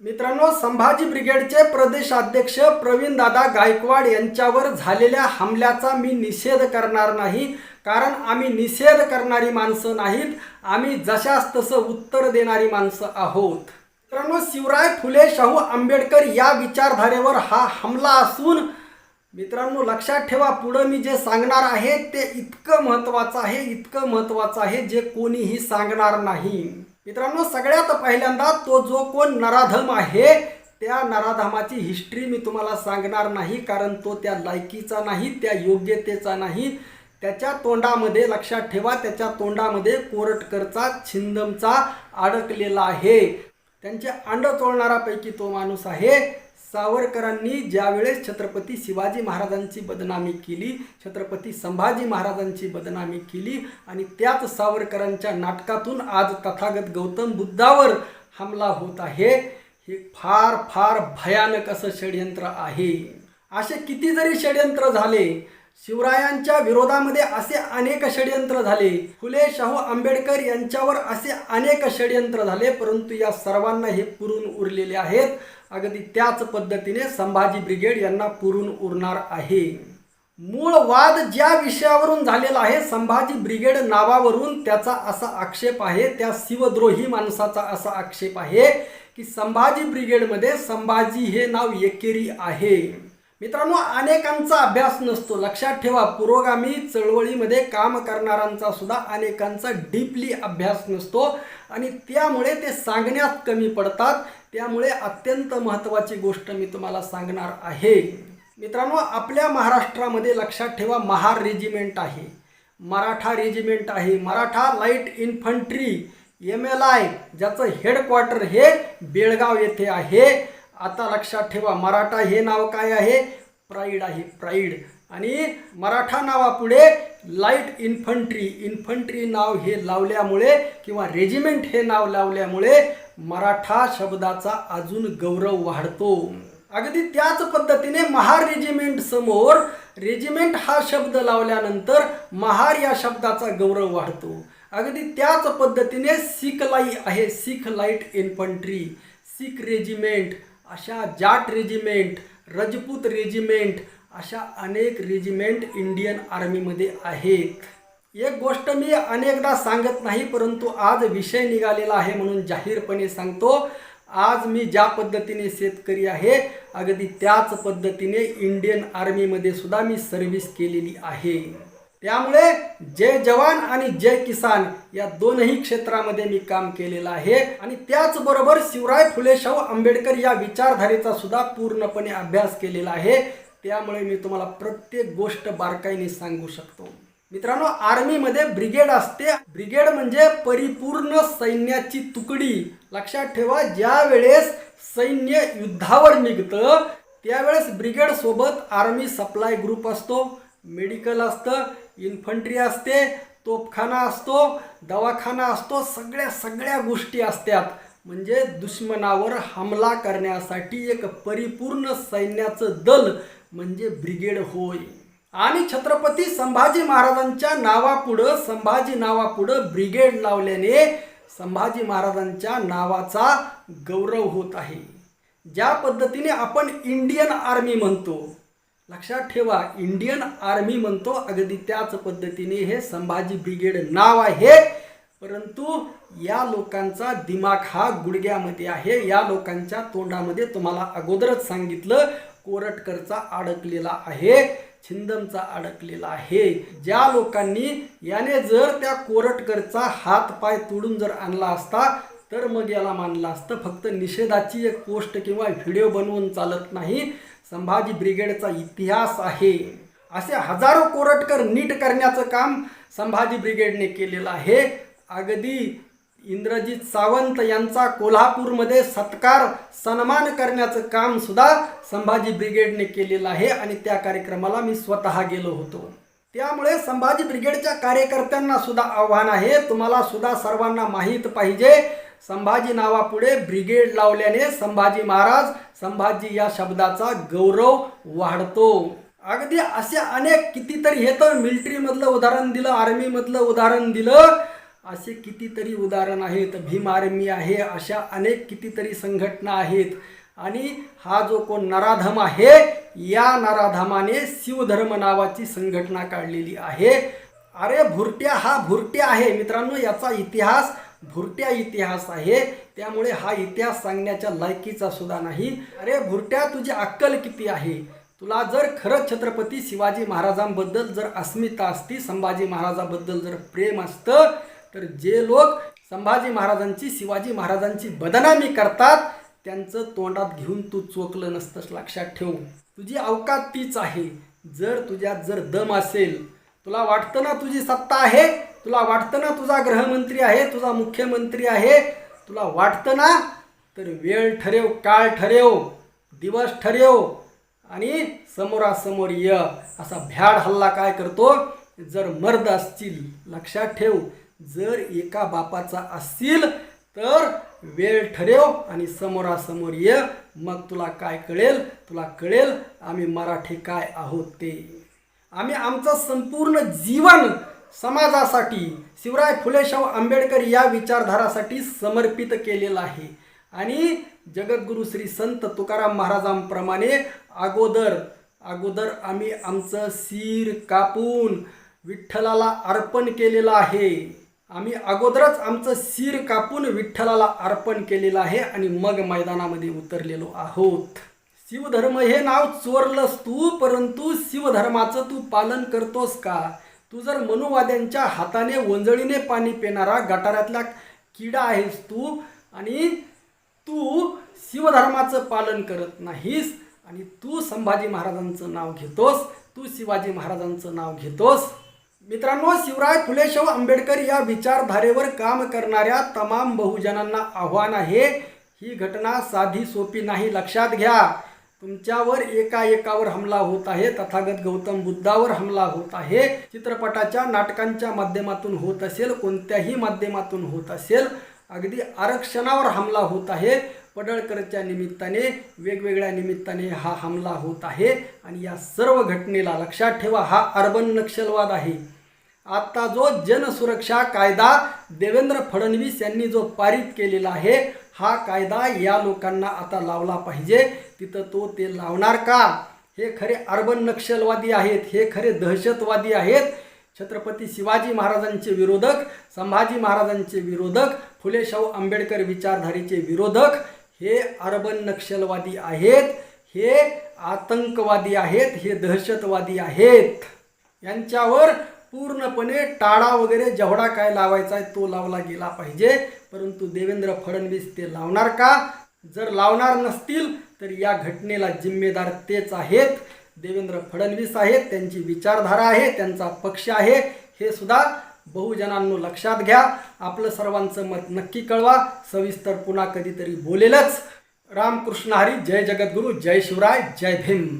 मित्रांनो संभाजी ब्रिगेडचे प्रदेशाध्यक्ष प्रवीण दादा गायकवाड यांच्यावर झालेल्या हमल्याचा मी निषेध करणार नाही. कारण आम्ही निषेध करणारी माणसं नाहीत. आम्ही जशास तसं उत्तर देणारी माणसं आहोत. मित्रांनो शिवराय फुले शाहू आंबेडकर या विचारधारेवर हा हमला असून मित्रांनो लक्षात ठेवा पुढं मी जे सांगणार आहे ते इतकं महत्त्वाचं आहे इतकं महत्त्वाचं आहे जे कोणीही सांगणार नाही. मित्रांनो सगळ्यात पहिल्यांदा तो जो कोण नराधम आहे त्या नराधमाची हिस्ट्री मी तुम्हाला सांगणार नाही कारण तो त्या लायकीचा नाही त्या योग्यतेचा नाही. त्याच्या तोंडामध्ये लक्षात ठेवा त्याच्या तोंडामध्ये कोरटकरचा छिंदमचा अडकलेला आहे. त्यांचे अंड चोळणारापैकी तो माणूस आहे. सावरकरांनी ज्यावेळेस छत्रपती शिवाजी महाराजांची बदनामी केली छत्रपती संभाजी महाराजांची बदनामी केली आणि त्याच सावरकरांच्या नाटकातून आज तथागत गौतम बुद्धावर हमला होत आहे हे फार फार भयानक असं षडयंत्र आहे. असे किती जरी षडयंत्र झाले शिवरायांच्या विरोधामध्ये असे अनेक षडयंत्र झाले. फुले शाहू आंबेडकर यांच्यावर असे अनेक षडयंत्र झाले परंतु या सर्वांना हे पुरून उरलेले आहेत. अगदी त्याच पद्धतीने संभाजी ब्रिगेड यांना पुरून उरणार आहे. मूळ वाद ज्या विषयावरून झालेला आहे संभाजी ब्रिगेड नावावरून त्याचा असा आक्षेप आहे त्या शिवद्रोही माणसाचा असा आक्षेप आहे की संभाजी ब्रिगेडमध्ये संभाजी हे नाव एकेरी आहे. मित्रांनो अनेकांचा अभ्यास नसतो. लक्षात ठेवा पुरोगामी चळवळीमध्ये काम करणाऱ्यांचा सुद्धा अनेकांचा डीपली अभ्यास नसतो आणि त्यामुळे ते सांगण्यात कमी पडतात. त्यामुळे अत्यंत महत्त्वाची गोष्ट मी तुम्हाला सांगणार आहे. मित्रांनो आपल्या महाराष्ट्रामध्ये लक्षात ठेवा महार रेजिमेंट आहे. मराठा रेजिमेंट आहे. Maratha light infantry M L I ज्याचं हेडक्वार्टर हे बेळगाव येथे आहे. आता लक्षात ठेवा मराठा हे नाव काय आहे? प्राईड आहे प्राईड आणि मराठा नावापुढे लाइट इन्फंट्री इन्फंट्री नाव हे लावल्यामुळे किंवा रेजिमेंट हे नाव लावल्यामुळे मराठा शब्दाचा अजून गौरव वाढतो. अगदी त्याच पद्धतीने महार रेजिमेंट समोर रेजिमेंट हा शब्द लावल्यानंतर महार या शब्दाचा गौरव वाढतो. अगदी त्याच पद्धतीने सिख लाई आहे Sikh light infantry Sikh regiment अशा जाट रेजिमेंट रजपूत रेजिमेंट अशा अनेक रेजिमेंट इंडियन आर्मीमध्ये आहेत. एक गोष्ट मी अनेकदा सांगत नाही परंतु आज विषय निघालेला आहे म्हणून जाहीरपणे सांगतो. आज मी ज्या पद्धतीने शेतकरी आहे अगदी त्याच पद्धतीने इंडियन आर्मीमध्ये सुद्धा मी सर्व्हिस केलेली आहे. त्यामुळे जय जवान आणि जय किसान या दोनही क्षेत्रामध्ये मी काम केलेलं आहे. आणि त्याचबरोबर शिवराय फुले शाहू आंबेडकर या विचारधारेचा सुद्धा पूर्णपणे अभ्यास केलेला आहे. त्यामुळे मी तुम्हाला प्रत्येक गोष्ट बारकाईने सांगू शकतो. मित्रांनो आर्मीमध्ये ब्रिगेड असते. ब्रिगेड म्हणजे परिपूर्ण सैन्याची तुकडी. लक्षात ठेवा ज्या वेळेस सैन्य युद्धावर निघतं त्यावेळेस ब्रिगेड सोबत आर्मी सप्लाय ग्रुप असतो. मेडिकल असतं इन्फंट्री असते तोपखाना असतो दवाखाना असतो सगळ्या सगळ्या गोष्टी असतात. म्हणजे दुश्मनावर हमला करण्यासाठी एक परिपूर्ण सैन्याचं दल म्हणजे ब्रिगेड होय. आणि छत्रपती संभाजी महाराजांच्या नावापुढं संभाजी नावापुढं ब्रिगेड लावल्याने संभाजी महाराजांच्या नावाचा गौरव होत आहे. ज्या पद्धतीने आपण इंडियन आर्मी म्हणतो लक्षात ठेवा इंडियन आर्मी म्हणतो अगदी त्याच पद्धतीने हे संभाजी ब्रिगेड नाव आहे. परंतु या लोकांचा दिमाग हा गुडघ्यामध्ये आहे. या लोकांच्या तोंडामध्ये तुम्हाला अगोदरच सांगितलं कोरटकरचा अडकलेला आहे. छिंदमचा अडकलेला आहे. ज्या लोकांनी याने जर त्या कोरटकरचा हात पाय तोडून जर आणला असता तर मग याला मानलं असतं फक्त निषेधाची एक पोस्ट किंवा व्हिडिओ बनवून चालत नाही. संभाजी ब्रिगेडचा इतिहास आहे. असे हजारो कोरटकर नीट करण्याचं काम संभाजी ब्रिगेडने केलेलं आहे. अगदी इंद्रजित सावंत यांचा कोल्हापूरमध्ये सत्कार सन्मान करण्याचं काम सुद्धा संभाजी ब्रिगेडने केलेलं आहे आणि त्या कार्यक्रमाला मी स्वतः गेलो होतो. त्यामुळे संभाजी ब्रिगेडच्या कार्यकर्त्यांना सुद्धा आव्हान आहे. तुम्हाला सुद्धा सर्वांना माहीत पाहिजे संभाजी नावापुढे ब्रिगेड लावल्याने संभाजी महाराज संभाजी या शब्दाचा गौरव वाढतो. अगदी असे अनेक कितीतरी हे तर मिलिटरीमधलं उदाहरण दिलं आर्मीमधलं उदाहरण दिलं असे कितीतरी उदाहरण आहेत भीम आर्मी आहे अशा अनेक कितीतरी संघटना आहेत. आणि हा जो कोण नराधम आहे या नराधमाने शिवधर्म नावाची संघटना काढलेली आहे. अरे भुरट्या हा भुरट्या आहे. मित्रांनो याचा इतिहास भुरट्या इतिहास आहे. त्यामुळे हा इतिहास सांगण्याच्या लायकीचा सुद्धा नाही. अरे भुरट्या तुझी अक्कल किती आहे? तुला जर खरंच छत्रपती शिवाजी महाराजांबद्दल जर अस्मिता असती संभाजी महाराजांबद्दल जर प्रेम असतं तर जे लोक संभाजी महाराजांची शिवाजी महाराजांची बदनामी करतात त्यांचं तोंडात घेऊन तू चोकलं नसतंस लक्षात ठेव. तुझी अवकात तीच आहे. जर तुझ्यात जर दम असेल तुला वाटतं ना तुझी सत्ता आहे तुला वाटतं ना तुझा गृहमंत्री आहे तुझा मुख्यमंत्री आहे तुला वाटतं ना तर वेळ ठरेव काळ ठरेव दिवस ठरेव आणि समोरासमोर य. असा भ्याड हल्ला काय करतो? जर मर्द असतील लक्षात ठेव. जर एका बापाचा असतील तर वेळ ठरेव आणि समोरासमोर ये. मग तुला काय कळेल? तुला कळेल आम्ही मराठी काय आहोत ते. आम्ही आमचं संपूर्ण जीवन समाजासाठी शिवराय फुले शाहू आंबेडकर या विचारधारासाठी समर्पित केलेलं आहे. आणि जगद्गुरू श्री संत तुकाराम महाराजांप्रमाणे अगोदर अगोदर आम्ही आमचं सीर कापून विठ्ठलाला अर्पण केलेलं आहे. आम्ही अगोदरच आमचं सीर कापून विठ्ठलाला अर्पण केलेलं आहे आणि मग मैदानामध्ये उतरलेलो आहोत. शिवधर्म हे नाव चोरलंस तू परंतु शिवधर्माचं तू पालन करतोस का? तू जर मनुवाद्यांच्या हाताने वंजळीने पाणी पिणारा गटारातला किडा आहेस तू आणि तू शिवधर्माचं पालन करत नाहीस आणि तू संभाजी महाराजांचं नाव घेतोस तू शिवाजी महाराजांचं नाव घेतोस मित्रांनो शिवराय फुले शाहू आंबेडकर या विचारधारेवर काम करणाऱ्या तमाम बहुजनांना आव्हान आहे. ही घटना साधी सोपी नाही लक्षात घ्या. तुमच्यावर एका एकावर हमला होत आहे. तथागत गौतम बुद्धावर हमला होत आहे. चित्रपटाच्या नाटकांच्या माध्यमातून होत असेल कोणत्याही माध्यमातून होत असेल अगदी आरक्षणावर हमला होत आहे. पडळकरच्या निमित्ताने वेगवेगळ्या निमित्ताने हा हमला होत आहे. आणि या सर्व घटनेला लक्षात ठेवा हा अर्बन नक्षलवाद आहे. आत्ता जो जनसुरक्षा कायदा देवेंद्र फडणवीस यांनी जो पारित केलेला आहे हा कायदा या लोकांना आता लावला पाहिजे. तिथं तो ते लावणार का? हे खरे अर्बन नक्षलवादी आहेत हे खरे दहशतवादी आहेत. छत्रपती शिवाजी महाराजांचे विरोधक संभाजी महाराजांचे विरोधक फुले शाहू आंबेडकर विचारधारेचे विरोधक हे अर्बन नक्षलवादी आहेत हे आतंकवादी आहेत हे दहशतवादी आहेत. यांच्यावर पूर्णपणे टाळा वगैरे जेवढा काय लावायचा आहे तो लावला गेला पाहिजे. परंतु देवेंद्र फडणवीस ते लावणार का? जर लावणार नसतील तर या घटनेला जिम्मेदार तेच आहेत. देवेंद्र फडणवीस आहेत त्यांची विचारधारा आहे त्यांचा पक्ष आहे. हे सुद्धा बहुजनांनो लक्षात घ्या. आपलं सर्वांचं मत नक्की कळवा. सविस्तर पुन्हा कधीतरी बोलेलच. रामकृष्ण हरी जय जगद्गुरू जय शिवराय जय भीम.